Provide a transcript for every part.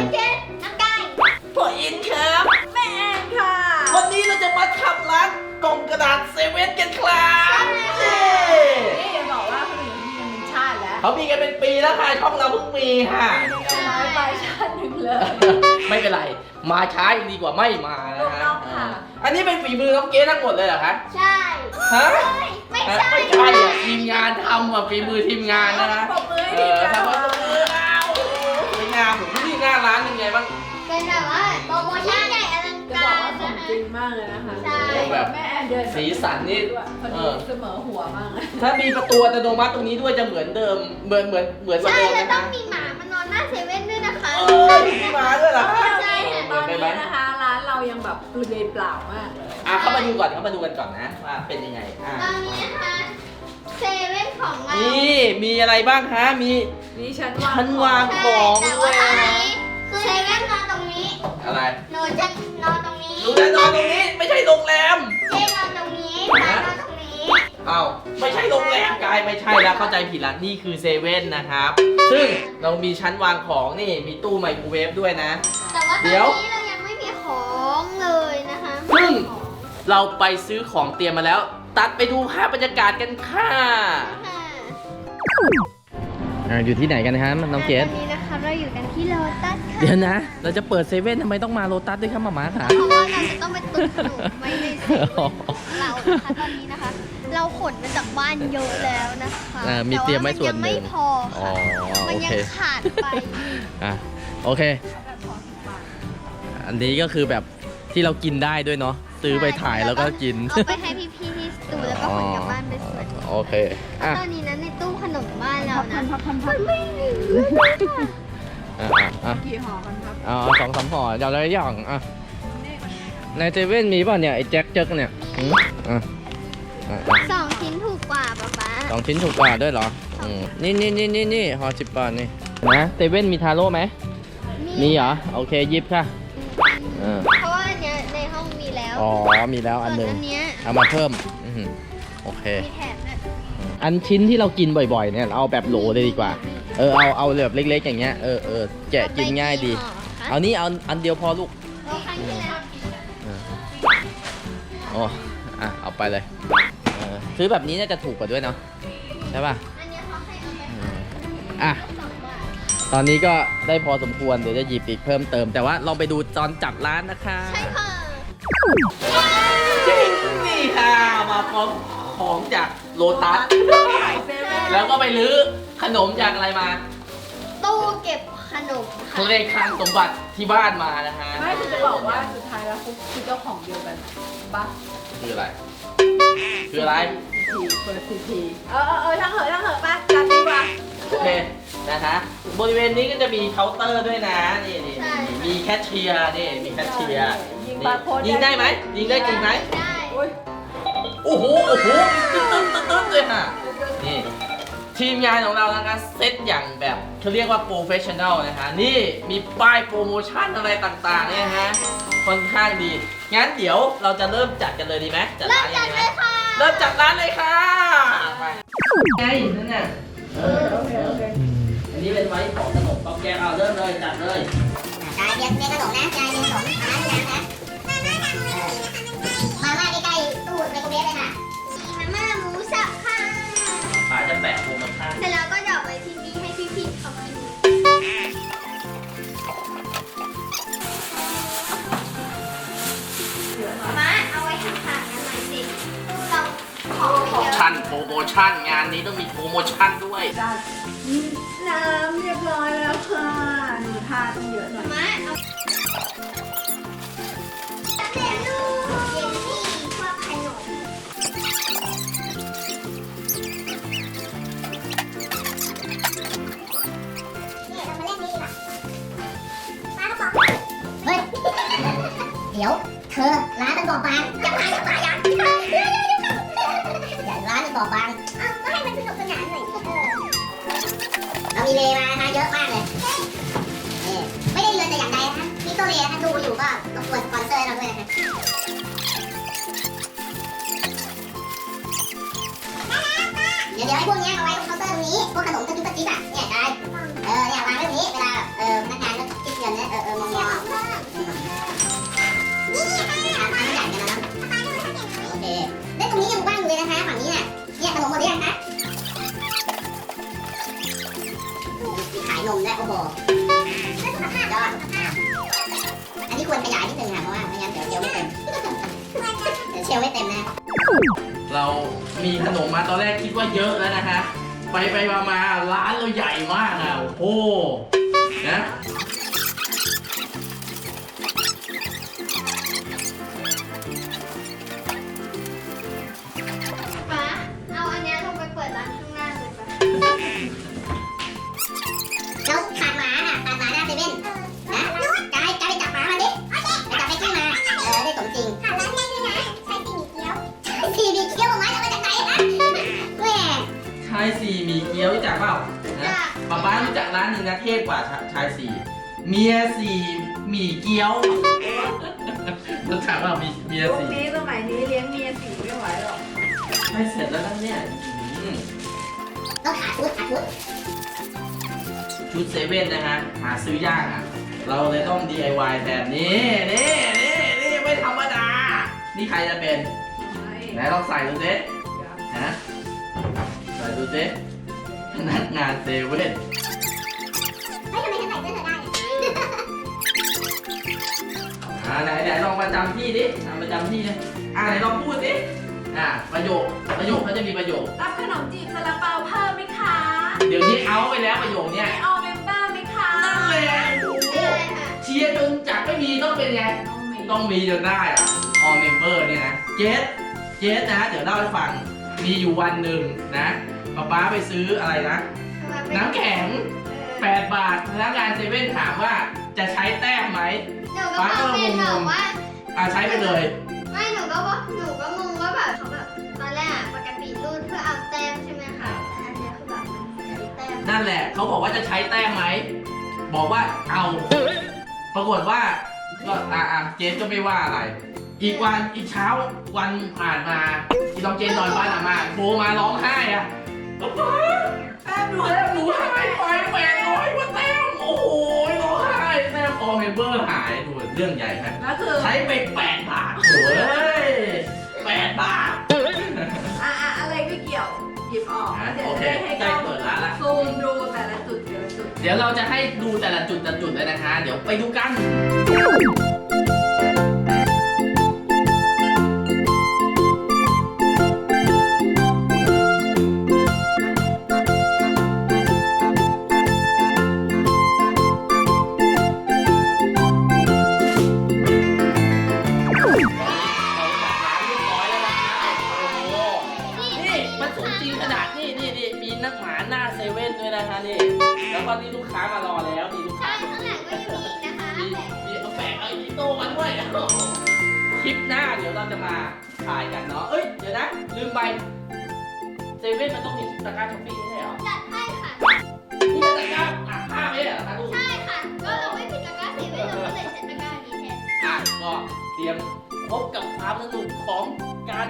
พี่เจนน้ำไก่พ่ออินครับแม่แอนค่ะ วันนี้เราจะมาทำร้านกล่องกระดาษเซเว่นกันครับนี่นี่อย่าบอกว่าคนอื่นมีกันเป็นชาติแล้วเขามีกันเป็นปีแล้วค่ะช่องเราเพิ่งมีค่ะน้อยไปชาติหนึ่งเลย ไม่เป็นไร มาช้ายังดีกว่าไม่มานะถูกฮะต้องค่ะ อันนี้เป็นฝีมือน้องเก๊ทั้งหมดเลยเหรอคะ ใช่ฮะไม่ใช่ไม่ใช่อะทีมงานทำอะฝีมือทีมงานนะฮะปรบมือให้เอทีมานองทำมาตรง ร้านยังไงบ้าง เป็นแบบว่าโปรโมชั่นใหญ่อลังจะกาบอกรว่าสนะมคะจริงมากเลยนะคะใช่แบบแม่แอนเดินสีสันนี่ด้วยพอเอดีอ เสมอหัวมากเลยถ้ามีประตูอัตโนมัติตรงนี้ด้วยจะเหมือนเดิม เหมือนเหมือนเหมือนกว่าใช่เดิมแล้วนะต้อคะงมีหมามานอนหน้าเซเว่นด้วยนะคะ เออมีมาด้วยเหรอฮะใช่ค่ะเหตมืออนนไปนี้ไหมนะคะร้านเรายังแบบเปลือยเปล่ามากเลยอะเข้ามาดูก่อนเข้ามาดูกันก่อนนะว่าเป็นยังไงอะตอนนี้นะคะเซเว่นของเรานี่มีอะไรบ้างคะมี นี่ฉันวางชั้นวาง ใช่ของแต่ด้วว่ายตอนนะนี้คือ เซเว่นนอนตรงนี้ อะไรหนูจะนอนตรงนี้ดูแลนอนตรงนี้ไม่ใช่โรงแรม เจ๊นอนตรงนี้ตานอนตรงนี้เอ้าไม่ใช่โรงแรมกายไม่ใช่แล้วเข้าใจผิดละนี่คือเซเว่นนะครับ ซึ่งเรามีชั้นวางของนี่มีตู้ไมโครเวฟด้วยนะ แต่ว่าตเดี๋อนยวนี้เรายังไม่มีของเลยนะคะซึ่ง เราไปซื้อของเตรียมมาแล้ว ตัดไปดูภาพบรรยากาศกันค่ะ ค่ะอยู่ที่ไหนกันครับน้องเกดตอนนี้นะคะ เราอยู่กันที่โลตัสค่ะเดี๋ยวนะ เราจะเปิดเซเว่นทำไมต้องมาโลตัสด้วยครับหมาม้าค่ะ เพราะว่าเราจะต้องไปตุนขนมไว้ในเซเว่นของเรานะคะตอนนี้นะคะ เราขนมาจากบ้านเยอะแล้วนะคะอ่ามีเตรียมไว้ส่วนหนึ่งแต่ว่ามันยังไม่พออ๋อค่ะมันโอยัเคงขาดไปอะโอเค อันนี้ก็คือแบบที่เรากินได้ด้วยเนาะซื้อไปถ่ายแล้วก็กินเอาไปให้พี่ๆที่สตูแล้วก็ขนกลับบ้านไปส่วนหนึ่งโอเคอะ ตอนนี้นะในตู้ขนมบ้านเราพันะนพันพันพันไม่เหลือเลยค่ะ อะอะอะกี่ห่อกันครับเอาสองสามห่อเดี๋ยวเราย่างอะในเซเว่นมีป่ะเนี่ยไอ้แจ็คเจ๊กเนี่ยอืมอะอะอะสองชิ้นถูกกว่าป๊าป๊าสองชิ้นถูกกว่าด้วยเหรออืมนี่นี่นี่นี่นี่ห่อสิบบาทนี่นะเซเว่นมีทาโร่ไหมมีเหรอโอเคหยิบค่ะเออเพราะว่าอันเนี้ยในห้องมีแล้วอ๋อมีแล้วอันหนึ่งส่วอันเนี้ยเอามาเพิ่มอื้อหือโอเค มีแถมด้วยอันชิ้นที่เรากินบ่อยๆเนี่ยเอาแบบโหลเลยดีกว่า เออเอาเอาแบบเล็กๆอย่างเงี้ยเออเออแกะกินง่ายดี เอาเอานี่เอาอันเดียวพอลูกเอาครั้งที่แล้วโอ้อะเอาไปเลยเออซื้อแบบนี้น่าจะถูกกว่าด้วยเนาะใช่ป่ะอันเนี้ยเขาให้เอาไปอืมอะสองบาทตอนนี้ก็ได้พอสมควรเดี๋ยวจะหยิบอีกเพิ่มเติม แต่ว่าเราไปดูตอนจัดร้านนะคะใช่ค่ะจริงนี่ค่ะมาพร้อมของจากโลตัสเซเว่นแล้วก็ไปลื้อ ขนมจากอะไรมาตู้เก็บขนมค่ะเลขคลังสมบัติที่บ้านมานะฮะไม่คือจะบอกว่าสุดท้ายแล้วฟุกคือเจ้าของเดียวกันปะคืออะไร คืออะไรทีเปิดทีทีเออเออเออช่างเหอะช่างเหอะไปจัดดีกว่าโอเคนะคะบริเวณนี้ก็จะมีเคาน์เตอร์ด้วยนะนี่นี่นี่มีแคชเชียร์นี่มีแคชเชียร์ยิงนี่บาร์โค้ดยิงได้ไหมยิงได้จริงไหมได้ โอ้ยโอ้โหโอ้โหตึ๊ดตึ๊ ทีมงานของเรานะคะเซตอย่างแบบเขาเรียกว่าโปรเฟชชั่นแนลนะคะนี่มีป้ายโปรโมชั่นอะไรต่างๆเนี่ยนะฮะค่อนข้างดี งั้นเดี๋ยวเราจะเริ่มจัดกันเลยดีไหมจัดเริ่ร้ามนจัยังไงไหมดเลยค่ะเริ่มจัดร้านเลยค่ะไปไงนั่นน่ะเออโอเคโอเคอันนี้เป็นไว้ของขนมป๊อกแกงเอาเริ่มเลยจัดเลยกายเรียนเรียนขนมนะกายเรียนขนมร้านนี้นะมาม่าใกล้ๆตู้ไมโครเวฟเลยค่ะมาม่าหมูสับค่ะ ป้าจะแปะโปรโมชั่นเสร็จแล้วก็เดอกไว้ที่นี่ให้พี่ๆเขากินมาเอาไว้ห่างๆกันหน่อยสิตู้เราของไม่เยอะชั่นโปรโมชั่นงานนี้ต้องมีโปรโมชั่นด้วยจัดน้ำเรียบร้อยแล้วค่ะ เดี๋ยว เธอร้านมันบอกบางอย่ามาอย่ามาอย่าอย่าร้านมันบอกบางอ้าวก็ให้มันสนุกสนานหน่อยเออเรามีเลมานะคะเยอะมากเลยนี่ไม่ได้เรียนแต่อย่างใดนะคะนี่ตัวเลถ้าดูอยู่ก็รบกวน เรามีขนมมาตอนแรกคิดว่าเยอะแล้วนะคะ ไปไปมามาร้านเราใหญ่มากอะโอ้โหนะ สี่หมีเกี๊ยวรู้จักเปล่านะป๊าป๊ารู้จักร้านหนึ่งนะเทพกว่าชาชายสี่เมียสี่หมีเกี๊ยวรู้จักเปล่ามีเมียยุคสี่นี้สมัยนี้เลี้ยงเมียสีไม่ไหวหรอกใช่เสร็จแล้วนะเนี่ยอืมต้องขาชุดขาชุดชุดเซเว่นนะฮะหาซื้อยากอะ เราเลยต้อง DIY แทนนี่นี่นี่นี่ไม่ธรรมดา นี่ใครจะเป็นไหนลองใส่ดูสิฮะใส่ดูสิ พนักงานเซเว่นเฮ้ยทำไมฉันใส่เสื้อเธอได้อ่าไหนไหนลองประจำที่ดิอ่าประจำที่เลยอ่าไหนลองพูดดิอ่าประโยคประโยคเขาจะมีประโยค รับขนมจีบซาลาเปาเพิ่มไหมคะเดี๋ยวนี้เอาไปแล้วประโยคเนี้ยไม่ออเมมเบอร์ไหมคะนั่นแหละโอ้โหเชียร์จนจากไม่มีต้องเป็นไงต้องมีต้องมีจนได้อะออเมมเบอร์เนี่ยนะ เจสเจสนะ เดี๋ยวเล่าให้ฟัง มีอยู่วันหนึ่งนะ ป๊าป๊าไปซื้ออะไรนะ น้ำแข็ง 8 บาทพนักงานเซเว่นถามว่าจะใช้แต้มไหม หนูก็บอกเป็นแบบว่า อ่าใช้ไปเลย ไม่หนูก็ว่าหนูก็งงว่าแบบเขาแบบตอนแรกอะปกติรูดเพื่อเอาแต้มใช่ไหมคะแต่อันเนี้ยคือแบบมันใช้แต้มนั่นแหละ เขาบอกว่าจะใช้แต้มไหม บอกว่าเอา ปรากฏว่าก็อ่าอ่าเจนก็ไม่ว่าอะไร อีกวันอีกเช้าวันผ่านมาที่น้องเจนนอนบ้านอาม่าโทรมาร้องไห้อะป๊าป๊า แป๊บดูแต้มหนูหายไปแปดร้อยกว่าแต้ม โอ้โหร้องไห้แต้มออเมมเบอร์หายดูเรื่องใหญ่ไหมแล้วคือใช้ไปแปดบาทโอ้ยแปดบาท อะอะอะไรก็เกี่ยวหยิบออกเดี๋ยวโอจะเคได้ให้ใกล้องเปิดร้านละซูมดูแต่ละจุดแต่ละจุด เดี๋ยวเราจะให้ดูแต่ละจุดแต่ละจุดเลยนะคะ เดี๋ยวไปดูกัน เซเว่นด้วยนะคะนี่ แล้วก็นี่ลูกค้ามารอแล้วนี่ลูกค้าใช่ข้างหลังก็จะมีนะคะมีมีเอาแปะเอาอีโต้มาด้วยโอ้โหคลิปหน้าเดี๋ยวเราจะมาถ่ายกันเนาะ เอ้ย เดี๋ยวนะ ลืมไป เซเว่นมันต้องมีตะกร้าช้อปปิ้งไม่ใช่เหรอ จัดให้ค่ะ นี่มันตะกร้า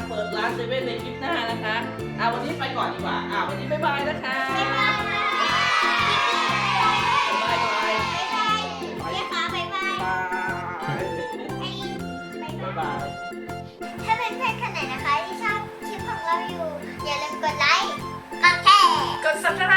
เปิดร้านเซเว่นในคลิปหน้านะคะอ่าวันนี้ไปก่อนดีกว่าอ่าวันนี้บ๊ายบายนะคะบ๊ายบายบ๊ายบายบ๊ายบายเยกค่ะบ๊ายบายบ๊ายบายบ๊ายบายถ้าเป็นเพื่อนคนไหนนะคะที่ชอบคลิปของเราอยู่ อย่าลืมกดไลค์ กดแชร์ กด subscribe